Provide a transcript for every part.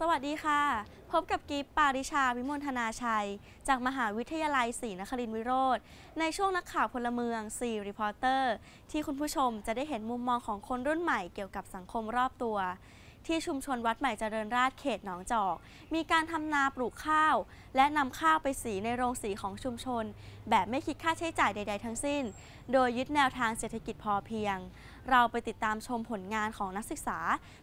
สวัสดีค่ะ พบกับกิฟปาริชาวิมลธนาชัย จากมหาวิทยาลัยศรีนครินทรวิโรธในช่วงนักข่าวพลเมืองซีรีพอร์เตอร์ที่คุณผู้ชมจะได้เห็นมุมมองของคนรุ่นใหม่เกี่ยวกับสังคมรอบตัว ที่ชุมชนวัดใหม่เจริญราษฎร์เขตหนองจอก มีการทำนาปลูกข้าว และนำข้าวไปสีในโรงสีของชุมชน แบบไม่คิดค่าใช้จ่ายใด ๆ ทั้งสิ้น โดยยึดแนวทางเศรษฐกิจพอเพียง เราไปติดตามชมผลงานของนักศึกษา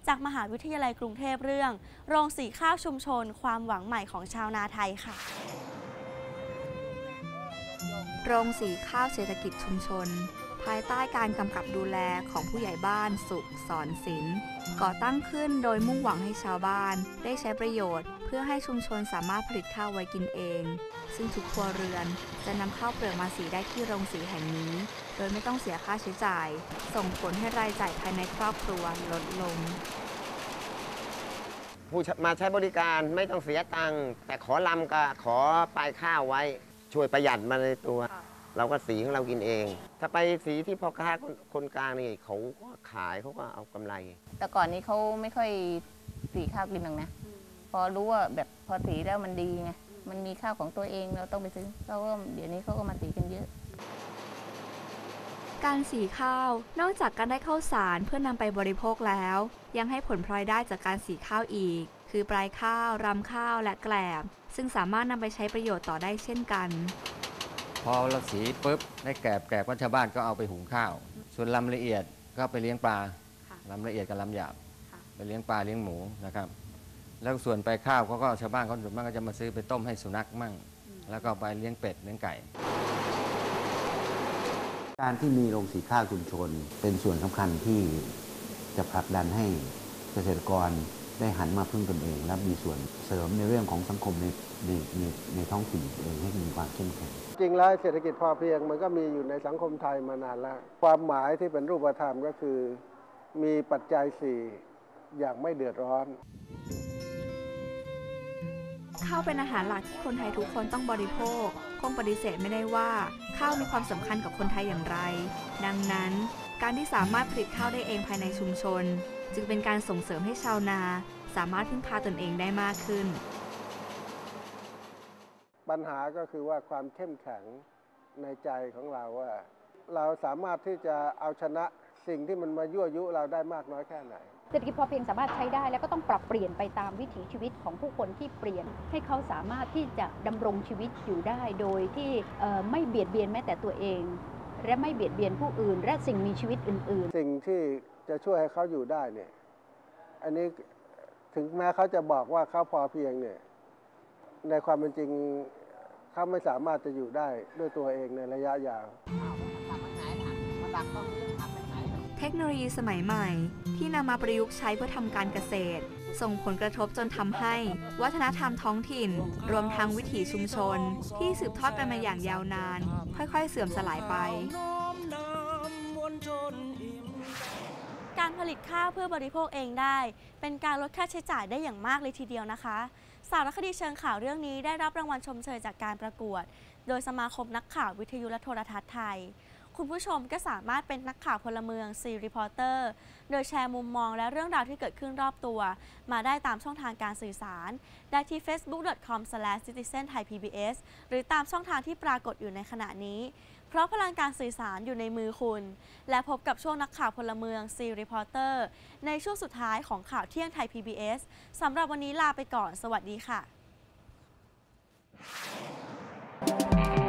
จากมหาวิทยาลัยกรุงเทพเรื่อง โรงสีข้าวชุมชน ความหวังใหม่ของชาวนาไทยค่ะ โรงสีข้าวเศรษฐกิจชุมชน ภายใต้การกำกับดูแลของผู้ใหญ่บ้านสุขสอนศิลป์ก่อตั้งขึ้นโดยมุ่งหวังให้ชาวบ้าน ได้ใช้ประโยชน์ เพื่อให้ชุมชนสามารถผลิตข้าวไว้กินเอง ซึ่งทุกครัวเรือนจะนำข้าวเปลือกมาสีได้ที่โรงสีแห่งนี้ โดยไม่ต้องเสียค่าใช้จ่าย ส่งผลให้รายจ่ายภายในครอบครัวลดลง ผู้มาใช้บริการไม่ต้องเสียตังค์แต่ขอลำก็ขอปลายข้าวไว้ ช่วยประหยัดมาในตัว เราก็สีของเรากินเอง ถ้าไปสีที่พ่อค้าคนคนกลางนี่เขาก็ขายเขาก็เอากำไร แต่ก่อนนี้เขาไม่ค่อยสีข้าวกินหรอกนะ พอรู้ว่าแบบพอสีแล้วมันดีไง มันมีข้าวของตัวเองเราต้องไปซื้อเราก็เดี๋ยวนี้เขาก็มาสีกันเยอะ การสีข้าว นอกจากการได้ข้าวสารเพื่อนำไปบริโภคแล้ว ยังให้ผลพลอยได้จากการสีข้าวอีก คือปลายข้าวรำข้าวและแกลบ ซึ่งสามารถนำไปใช้ประโยชน์ต่อได้เช่นกัน พอเราสีปุ๊บได้แกลบแกลบก็ชาวบ้านก็เอาไปหุงข้าว ส่วนลำละเอียดก็ไปเลี้ยงปลาค่ะลำละเอียดกับลำหยาบค่ะไปเลี้ยงปลาเลี้ยงหมูนะครับ แล้วส่วนไปข้าวเขาก็ชาวบ้านเขาส่วนมากก็จะมาซื้อไปต้มให้สุนัขมั่ง แล้วก็ไปเลี้ยงเป็ดเลี้ยงไก่ การที่มีโรงสีข้าวชุมชน เป็นส่วนสำคัญที่จะผลักดันให้เกษตรกร ได้หันมาพึ่งตนเอง และมีส่วนเสริมในเรื่องของสังคมในในในในท้องถิ่นเองให้มีความเข้มแข็งจริงแล้วเศรษฐกิจพอเพียงมันก็มีอยู่ในสังคมไทยมานานแล้ว ความหมายที่เป็นรูปธรรมก็คือ มีปัจจัยสี่อย่างไม่เดือดร้อน ข้าวเป็นอาหารหลักที่คนไทยทุกคนต้องบริโภค คงปฏิเสธไม่ได้ว่า ข้าวมีความสำคัญกับคนไทยอย่างไร ดังนั้น การที่สามารถผลิตข้าวได้เองภายในชุมชน จึงเป็นการส่งเสริมให้ชาวนา สามารถพึ่งพาตนเองได้มากขึ้น ปัญหาก็คือว่าความเข้มแข็งในใจของเราว่า เราสามารถที่จะเอาชนะสิ่งที่มันมายั่วยุเราได้มากน้อยแค่ไหนเศรษฐกิจพอเพียงสามารถใช้ได้แล้วก็ต้องปรับเปลี่ยนไปตามวิถีชีวิตของผู้คนที่เปลี่ยน ให้เขาสามารถที่จะดำรงชีวิตอยู่ได้ โดยที่เอ่อไม่เบียดเบียนแม้แต่ตัวเอง และไม่เบียดเบียนผู้อื่น และสิ่งมีชีวิตอื่นๆสิ่งที่จะช่วยให้เขาอยู่ได้เนี่ย อันนี้ถึงแม้เขาจะบอกว่าเขาพอเพียงเนี่ย ในความเป็นจริงเขาไม่สามารถจะอยู่ได้ด้วยตัวเองในระยะยาว เทคโนโลยีสมัยใหม่ ที่นำมาประยุกต์ใช้เพื่อทำการเกษตร ส่งผลกระทบจนทำให้ วัฒนธรรมท้องถิ่น รวมทั้งวิถีชุมชน ที่สืบทอดกันมาอย่างยาวนาน ค่อยๆ เสื่อมสลายไปการผลิตข้าวเพื่อบริโภคเองได้ เป็นการลดค่าใช้จ่ายได้อย่างมากเลยทีเดียวนะคะ สารคดีเชิงข่าวเรื่องนี้ได้รับรางวัลชมเชยจากการประกวด โดยสมาคมนักข่าววิทยุและโทรทัศน์ไทย คุณผู้ชมก็สามารถเป็นนักข่าวพลเมืองซีรีพอร์เตอร์โดยแชร์มุมมองและเรื่องราวที่เกิดขึ้นรอบตัว มาได้ตามช่องทางการสื่อสาร ได้ที่ facebook.com/citizenthaipbs หรือตามช่องทางที่ปรากฏอยู่ในขณะนี้ เพราะพลังการสื่อสารอยู่ในมือคุณ และพบกับช่วงนักข่าวพลเมืองซีรีพอร์เตอร์ในช่วงสุดท้ายของข่าวเที่ยงไทย PBS สำหรับวันนี้ลาไปก่อน สวัสดีค่ะ